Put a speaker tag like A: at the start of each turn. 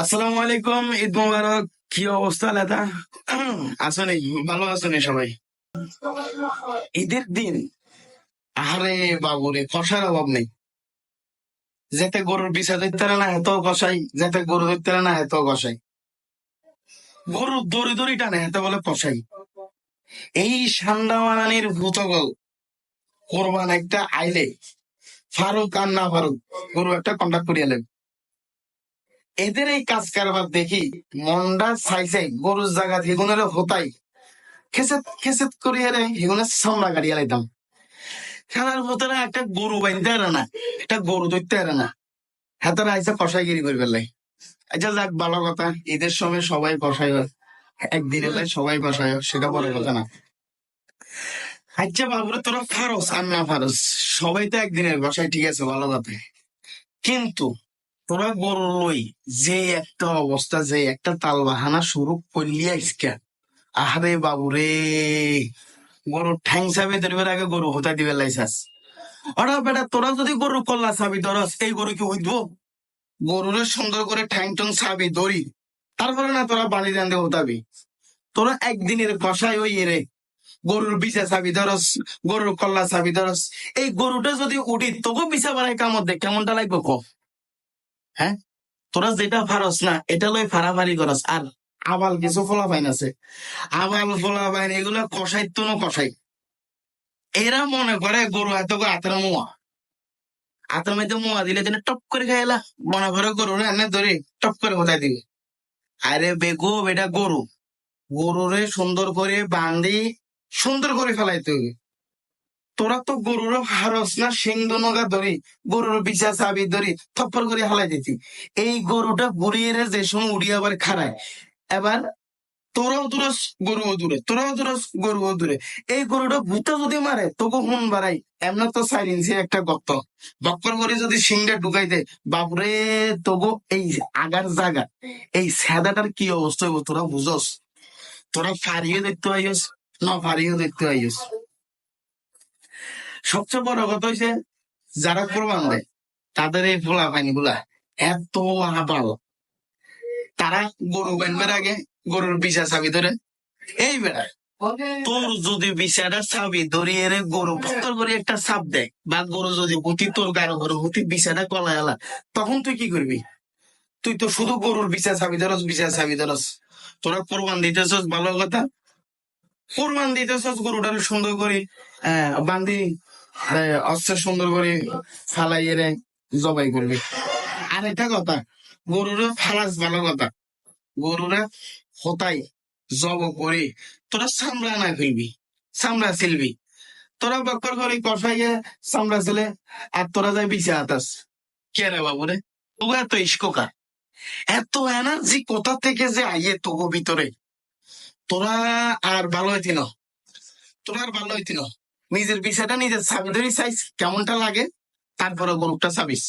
A: আসসালামু আলাইকুম, ঈদ মোবারক। কি অবস্থা লেদা আসুন ভালো আছেন সবাই? ঈদের দিন আরে বাবুরে, কষার অভাব নেই। যেতে গরুর বিষা ধরতে না এত কষাই। যেতে গরু ধরতে না এত কষাই। গরু দড়ি দড়ি টানে, এত বলে কষাই। এই সান্দামানির ভূতগল, কোরবান একটা আইলে, ফারুক আর না ফারুক, গরু একটা কন্ট্যাক্ট করিয়ালেন এদের এই কাজ কারবার দেখি মন্ডা চাইছাই গরুর জায়গা হেগুনের হতাই। খেসেত খেসেত করিয়া রে হেগুনের সামনা গাড়িয়া লাইতাম খেলার ভেতরে একটা গরু বাঁধতে পারে না, একটা গরু ধরতে পারে না। হাতারা আইসা কষাইগিরি করে ফেললাই। আচ্ছা যাক, ভালো কথা, ঈদের সময় সবাই কষাই একদিন এলে সবাই কষাই সেটা বড় কথা না। আচ্ছা বাবুরে, তোরা ফারস, আর না ফারস, সবাই তো একদিনের কষাই ঠিক আছে, ভালো কথা। কিন্তু তোরা গরু লই যে একটা অবস্থা, যে একটা তাল বাহানা শুরু করলি আজকে। আহারে বাবুরে, গরু ঠ্যাং চাবি ধরবার আগে গরু হতা দিবে লাইসাস ওরা বেটা, তোরা যদি গরু কল্লা চাবি ধরস, এই গরু কি হইব? গরুরে সুন্দর করে ঠ্যাং টং চাবি ধরি, তারপরে না তোরা বাড়ি রান্ধে হতাবি। তোরা একদিনের কষাই ওই রে, গরুর বিছা চাবি ধরস, গরুর কল্লা চাবি ধরস। এই গরুটা যদি উঠি তোকে বিছা বাড়াই কামত দেখ কেমনটা লাগবে ক? হ্যাঁ? তোরা যেটা ফারস না, এটা লই ফারাফারি করস। আর আবাল কিছু ফলা পাইন আছে। আবাল ফলা পাইন এগুলো কষাই না কষাই। এরা মনে করে গরু এত আতর মোয়া। আতর মধ্যে মোয়া দিলে দিনে টপ করে খাইলা মনে করে গরু এনে ধরে টপ করে কোথায় দিবে। আরে বেগো এটা গরু। গরুরে সুন্দর করে বান্ধি সুন্দর করে ফেলাইতে হবে। তোরা তো গরুর হারস না সিংদনগা ধরি, গরুর বিচা চাবি ধরি, থপ্পর করে হালাই দিতি। এই গরুটা বুড়িয়ে যে সময় উড়িয়ে আবার খাড়ায়। এবার তোরাও দূরস, গরুও দূরে, তোরাও দূরস, গরুও দূরে। এই গরুটা ভূতে যদি মারে, তোকে হুন বাড়াই। এমন তো ইঞ্চি একটা গর্ত। বক্কর করে যদি সিংটা ঢুকাই দে বাবরে তোগো এই আগার জাগা, এই স্যাদাটার কি অবস্থা তোরা বুঝস? তোরা ফারিয়ে দেখতে পাইস না ফারিয়ে দেখতে আইস সবচেয়ে বড় কথা হইছে যারা কোরবান দেয় তাদের এই ফোলা পানি গুলা এত আবাল। তারা গরু বানবার আগে গরুর বিছা চাবি ধরে এই বেড়া তোর যদি বিছাটা চাবি ধরিয়ে রে গরু পত্তর করে একটা চাপ দেয় বা গরু যদি হুতি তোর গাড়ো গরু হুতি বিছাটা কলাই আলা তখন তুই কি করবি? তুই তো শুধু গরুর বিছা চাবি ধরস বিছা চাবি ধরস। তোরা কোরবান দিতেছস ভালো কথা। কোরবান দিতেছস গরুটারে সুন্দর করে আহ, বান্ধি অস্ত্র সুন্দর করে ফালাইয়ে জবাই করবি। আর একটা কথা, গরুরে ফালাস ভালো কথা। গরুরে হতাই, জব করে, তোরা সামলা না ফেলবি সামলা ছিলবি। তোরা বক্কর করে কষাইয়ে সামলা ছিলে, আর তোরা যাই বিছে আতাস কে রে বাবু রে? তোকে এত ইস্কোকা এত এনার্জি কোথা থেকে যে আইয়ে তোগো ভিতরে? তোরা আর ভালো হইতি না। তোরা আর ভালো হইতি না। নিজের বিষয়টা নিজের চাবি সাইজ কেমনটা লাগে তারপরে গরুটা চাবিস